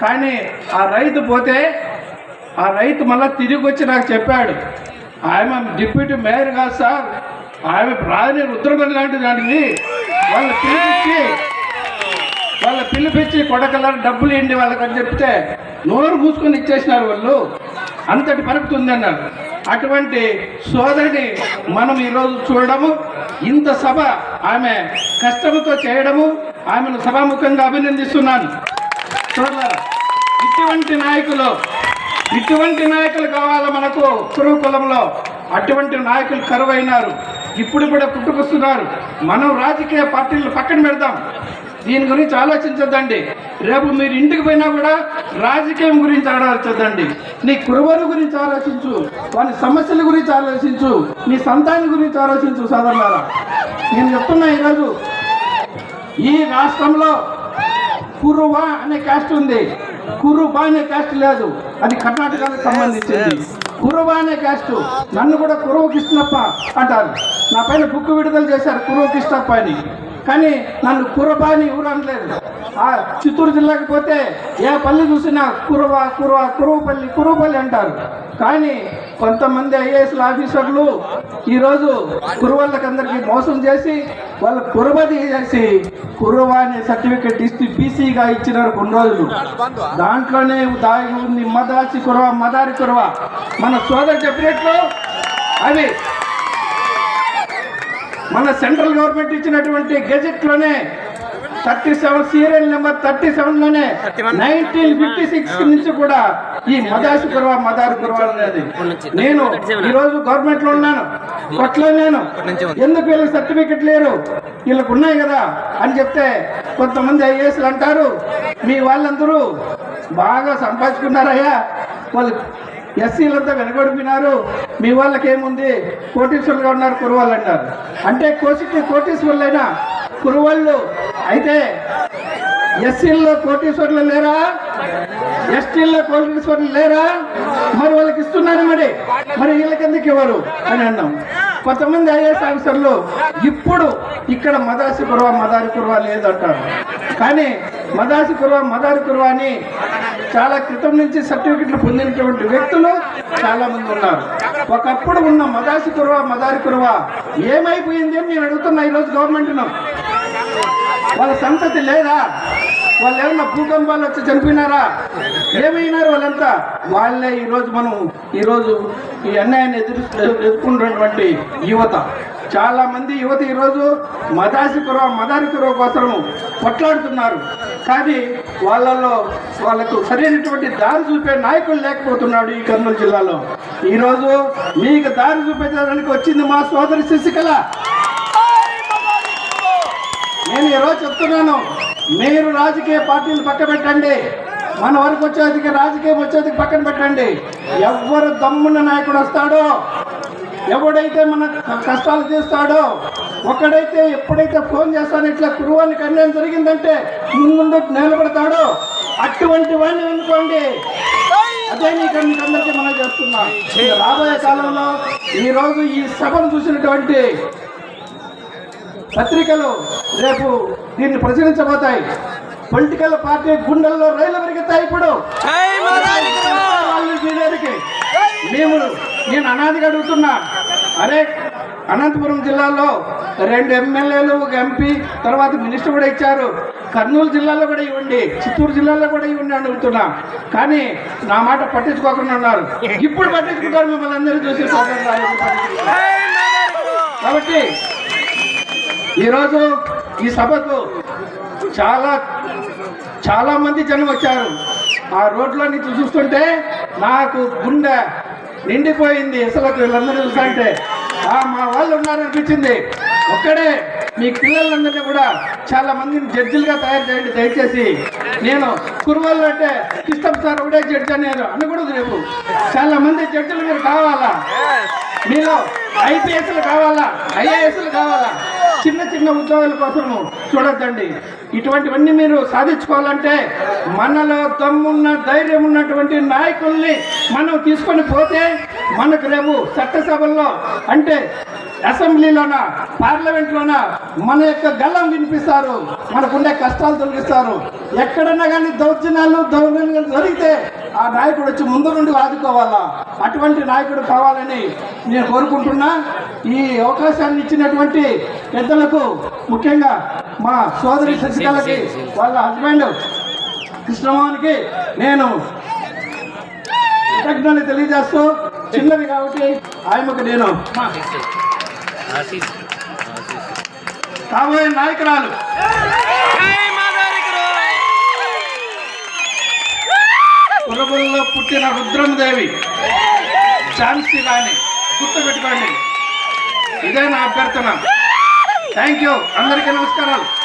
కానీ ఆ రైతు పోతే ఆ రైతు మళ్ళీ తిరిగి వచ్చి నాకు చెప్పాడు ఆమె డిప్యూటీ మేయర్ కాదు సార్ ఆమె రాజని రుద్రమణి లాంటి దానికి వాళ్ళు పిలిపించి వాళ్ళ పిలిపించి కొడకల డబ్బులు ఇవ్వండి వాళ్ళకని చెప్తే నోరు మూసుకొని ఇచ్చేసినారు వాళ్ళు. అంతటి పరుపుతుంది అన్నారు అటువంటి సోదరిని మనం ఈరోజు చూడడము ఇంత సభ ఆమె కష్టంతో చేయడము ఆమెను సభాముఖంగా అభినందిస్తున్నాను. చూడాలి ఇటువంటి నాయకులు ఇటువంటి నాయకులు కావాలి మనకు కురువు కులంలో. అటువంటి నాయకులు కరువైనారు. ఇప్పుడు కూడా పుట్టుకొస్తున్నారు. మనం రాజకీయ పార్టీలు పక్కన పెడదాం. దీని గురించి ఆలోచించద్దండి. రేపు మీరు ఇంటికి పోయినా కూడా రాజకీయం గురించి ఆలోచించద్దండి. నీ కురువరు గురించి ఆలోచించు వాని సమస్యల గురించి ఆలోచించు నీ సంతానం గురించి ఆలోచించు సోదరులారా. నేను చెప్తున్నా ఈరోజు ఈ రాష్ట్రంలో కురువా అనే క్యాస్ట్ ఉంది. కురుబా అనే క్యాస్ట్ లేదు. అది కర్ణాటకకు సంబంధించింది. కురువా అనే క్యాస్ట్ నన్ను కూడా కురువ కృష్ణప్ప అంటారు. నా పైన బుక్ విడుదల చేశారు కురువ కృష్ణప్ప అని. కానీ నన్ను కురబా అని ఎవరు అనలేదు. ఆ చిత్తూరు జిల్లాకి పోతే ఏ పల్లి చూసినా కురవ కురవ కురువపల్లి కురువపల్లి అంటారు. కానీ కొంతమంది ఐఏఎస్ ఆఫీసర్లు ఈరోజు కురువళ్ళకి అందరికీ మోసం చేసి వాళ్ళ కురబది చేసి కురువ అనే సర్టిఫికెట్ ఇస్తూ బీసీగా ఇచ్చినారు కొన్ని రోజులు. దాంట్లోనే దాగి ఉంది మదాసి కురవ మదారి కురవ. మన సోదరు చెప్పినట్లు అవి మన సెంట్రల్ గవర్నమెంట్ ఇచ్చినటువంటి గెజెట్లోనే thirty seven serial number thirty సెవెన్లోనే nineteen fifty six నుంచి కూడా ఈ మదాసి కురవ మదారి కురవ అనేది. నేను ఈ రోజు గవర్నమెంట్లో ఉన్నాను. కొట్లో నేను. ఎందుకు వీళ్ళకి సర్టిఫికెట్ లేరు? వీళ్ళకు ఉన్నాయి కదా అని చెప్తే కొంతమంది ఐఏఎస్లు అంటారు మీ వాళ్ళందరూ బాగా సంపాదించుకున్నారయ్యా. వాళ్ళు ఎస్సీలంతా వెనకబడిపోయినారు మీ వాళ్ళకి ఏముంది కోటీశ్వరులుగా ఉన్నారు కురవాళ్ళు అన్నారు అంటే కోసి కోటీశ్వరులైనా కురవాళ్ళు అయితే ఎస్సీల్లో కోటీశ్వర్లు లేరా? ఎస్టీల్లో కోటీశ్వరులు లేరా? మరి వాళ్ళకి ఇస్తున్నారు మరి? మరి వీళ్ళకి ఎందుకు ఇవ్వరు? అని అన్నాం. కొంతమంది ఐఏఎస్ ఆఫీసర్లు ఇప్పుడు ఇక్కడ మదాసి కురవ మదారి కురవ లేదంటారు. కానీ మదాసి కురవ మదారి కురవ అని చాలా క్రితం నుంచి సర్టిఫికెట్లు పొందినటువంటి వ్యక్తులు చాలా మంది ఉన్నారు. ఒకప్పుడు ఉన్న మదాసి కురవ మదారి కురవ ఏమైపోయింది అని నేను అడుగుతున్నా ఈరోజు గవర్నమెంట్ను. వాళ్ళ సంతతి లేదా? వాళ్ళు ఏమన్నా భూకంపాలు వచ్చి చనిపోయినారా? ఏమైనారు వాళ్ళంతా? వాళ్ళే ఈరోజు మనం ఈరోజు ఈ అన్యాయాన్ని ఎదురు ఎదుర్కొన్నటువంటి యువత. చాలా మంది యువత ఈరోజు మదాసి కురవ మదారి కురవ కోసం కొట్లాడుతున్నారు. కానీ వాళ్ళల్లో వాళ్ళకు సరైనటువంటి దారి చూపే నాయకులు లేకపోతున్నాడు ఈ కర్నూలు జిల్లాలో. ఈరోజు మీకు దారి చూపించడానికి వచ్చింది మా సోదరి శశికళ. నేను ఈరోజు చెప్తున్నాను మీరు రాజకీయ పార్టీలు పక్క పెట్టండి. మన వరకు వచ్చేదికి రాజకీయం వచ్చేది పక్కన పెట్టండి. ఎవరు దమ్మున్న నాయకుడు వస్తాడో ఎవడైతే మన కష్టాలు తీస్తాడో ఒకడైతే ఎప్పుడైతే ఫోన్ చేస్తాడో ఇట్లా కురువాన్ని కన్నేం జరిగిందంటే ముందు నిలబడతాడో. అటువంటి వాడిని అనుకోండి. అదే నీకు మీకు అందరికీ మనం చేస్తున్నాం రాబోయే కాలంలో ఈ రోజు ఈ సభను చూసినటువంటి పత్రికలు రేపు దీన్ని ప్రచురించబోతాయి. పొలిటికల్ పార్టీ గుండెల్లో రైలు పెరుగుతాయి ఇప్పుడు. మేము నేను అనాదిగా అడుగుతున్నా. అరే అనంతపురం జిల్లాలో రెండు ఎమ్మెల్యేలు ఒక ఎంపీ తర్వాత మినిస్టర్ కూడా ఇచ్చారు. కర్నూలు జిల్లాలో కూడా ఇవ్వండి చిత్తూరు జిల్లాలో కూడా ఇవ్వండి అని అడుగుతున్నా. కానీ నా మాట పట్టించుకోకుండా ఉన్నారు. ఇప్పుడు పట్టించుకుంటారు మిమ్మల్ని అందరూ చూసి కాబట్టి ఈరోజు ఈ సభకు చాలా చాలా మంది జనం వచ్చారు. ఆ రోడ్లో నుంచి చూస్తుంటే నాకు గుండె నిండిపోయింది. అసలు వీళ్ళందరూ చూస్తుంటే ఆ మా వాళ్ళు ఉన్నారనిపించింది. ఒక్కడే మీ పిల్లలందరినీ కూడా చాలా మందిని జడ్జిలుగా తయారు చేయండి. దయచేసి నేను కురువాళ్ళు అంటే ఇష్టం సార్ ఒకటే జడ్జి అనేది అనకూడదు రేపు. చాలా మంది జడ్జిలు మీరు కావాలా? మీలో ఐపీఎస్లు కావాలా? ఐఏఎస్లు కావాలా? చిన్న చిన్న ఉద్యోగాల కోసము చూడొద్దండి. ఇటువంటివన్నీ మీరు సాధించుకోవాలంటే మనలో దమ్మున్న ధైర్యం ఉన్నటువంటి నాయకుల్ని మనం తీసుకొని పోతే మనకు రేపు చట్టసభల్లో అంటే అసెంబ్లీలోన పార్లమెంట్లోన మన యొక్క గల్లం వినిపిస్తారు. మనకుండే కష్టాలు తొలగిస్తారు. ఎక్కడన్నా కానీ దౌర్జన్యాలు దౌర్జన్యాలు జరిగితే ఆ నాయకుడు వచ్చి ముందు నుండి ఆదుకోవాలా అటువంటి నాయకుడు కావాలని నేను కోరుకుంటున్నా. ఈ అవకాశాన్ని ఇచ్చినటువంటి పెద్దలకు ముఖ్యంగా మా సోదరి శశికళకి వాళ్ళ హస్బెండ్ కృష్ణమోహన్కి నేను కృతజ్ఞతలు తెలియజేస్తూ చిన్నది కాబట్టి ఆయనకు నేను కాబోయే నాయకురాలు. పురబుల్లో పుట్టిన రుద్రమదేవి. ఝాన్సీ రాణి గుర్తుపెట్టుకోండి. ఇదే నా అభ్యర్థన. Thank you. అందరికీ నమస్కారాలు.